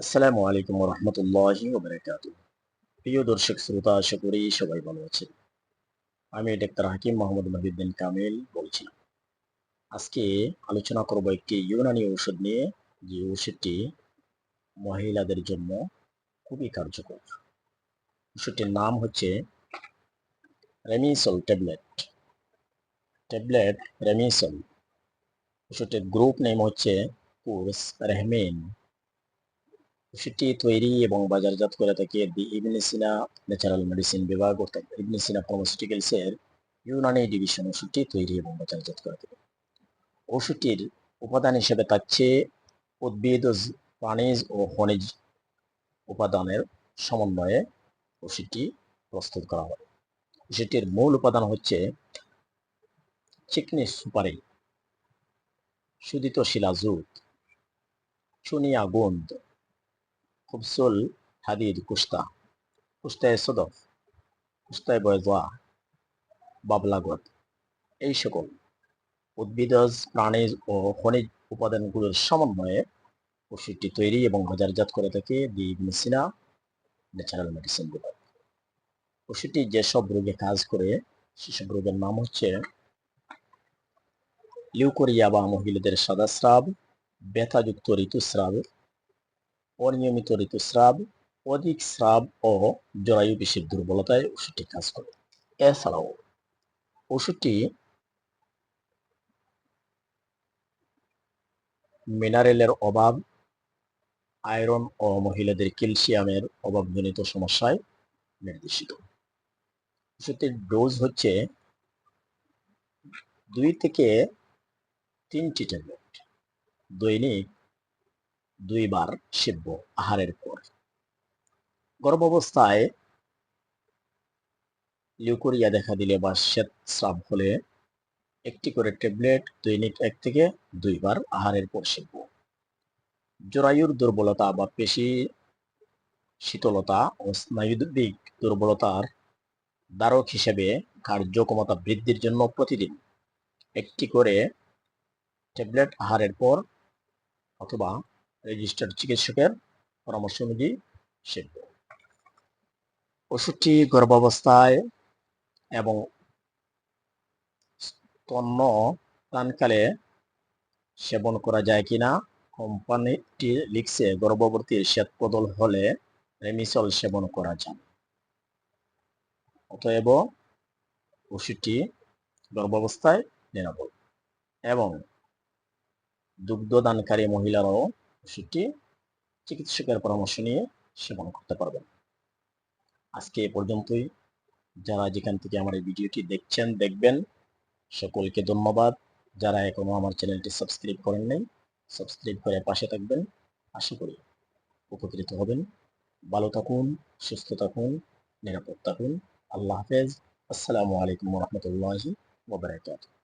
আসসালামু আলাইকুম রহমতুল্লাহি প্রিয় দর্শক শ্রোতা, আশা করি সবাই ভালো আছেন। আমি ডাক্তার হাকিম মোহাম্মদ মহিউদ্দিন কামিল বলছিলাম আজকে আলোচনা করব একটি ইউনানি ঔষধ নিয়ে। যে ওষুধটি মহিলাদের জন্য খুবই কার্যকর। ওষুধটির নাম হচ্ছে রেমিসল ট্যাবলেট। ট্যাবলেট রেমিসল। ওষুধটির গ্রুপ নেম হচ্ছে কোর্স রেহমেন। ওষুধটি তৈরি এবং বাজারজাত করে থাকে দি ইবনে সিনা ন্যাচারাল মেডিসিন বিভাগ অর্থাৎ ইবনে সিনা ফার্মাসিউটিক্যালসের ইউনানি ডিভিশন ওষুধটি তৈরি এবং বাজারজাত করে থাকে। ওষুধটির উপাদান হিসেবে থাকছে উদ্ভিদ, প্রাণীজ ও খনিজ উপাদানের সমন্বয়ে ওষুধটি প্রস্তুত করা হয়। ওষুধটির মূল উপাদান হচ্ছে চিকনি সুপারি সুদিত শিলাজুত চুনিয়া গুন্দ খুবসুল হাদিদ কুস্তা কুস্তায় সদফ কুস্তায় বয়জা, বাবলাগত। এই সকল উদ্ভিদজ, প্রাণীজ ও খনিজ উপাদানগুলোর সমন্বয়ে ওষুধটি তৈরি এবং বাজারজাত করে থাকে দি মেসিনা ন্যাচারাল মেডিসিন বিভাগ ওষুধটি যেসব রোগে কাজ করে সেসব রোগের নাম হচ্ছে লিউকোরিয়া বা মহিলাদের সাদা স্রাব, ব্যথাযুক্ত ঋতুস্রাব অনিয়মিত ঋতুস্রাব অধিক স্রাব ও জরায়ু পেশির দুর্বলতায় ওষুধটি কাজ করে। এছাড়াও ওষুধটি মিনারেলের অভাব, আয়রন ও মহিলাদের ক্যালসিয়ামের অভাবজনিত সমস্যায় নির্দেশিত। ওষুধটির ডোজ হচ্ছে দুই থেকে তিনটি ট্যাবলেট। দৈনিক দুইবার সেব্য আহারের পর। গর্ভাবস্থায় লিউকোরিয়া দেখা দিলে বা শ্বেত স্রাব হলে একটি করে ট্যাবলেট, দৈনিক এক থেকে দুইবার আহারের পর সেব্য জরায়ুর দুর্বলতা বা পেশি শীতলতা ও স্নায়ুবিক দুর্বলতার দ্বারক হিসেবে কার্যক্ষমতা বৃদ্ধির জন্য প্রতিদিন একটি করে ট্যাবলেট আহারের পর অথবা রেজিস্টার্ড চিকিৎসকের পরামর্শ অনুযায়ী সেব্য ওষুধটি গর্ভাবস্থায় এবং স্তন্য প্রাণকালে সেবন করা যায় কিনা কোম্পানিটি লিখছে গর্ভবতী শ্বেত বদল হলে রেমিসল সেবন করা যায় অতএব ওষুধটি গর্ভাবস্থায় নিরাপদ এবং দুগ্ধদানকারী মহিলারাও ওষুধটি চিকিৎসকের পরামর্শ নিয়ে সেবন করতে পারবেন। আজকে এ পর্যন্তই। যারা যেখান থেকে আমার এই ভিডিওটি দেখছেন, দেখবেন, সকলকে ধন্যবাদ। যারা এখনও আমার চ্যানেলটি সাবস্ক্রাইব করেন নাই, সাবস্ক্রাইব করে পাশে থাকবেন। আশা করি উপকৃত হবেন। ভালো থাকুন, সুস্থ থাকুন, নিরাপদ থাকুন। আল্লাহ হাফেজ। আসসালামু আলাইকুম রহমতুল্লাহি ওবরাকাতুহ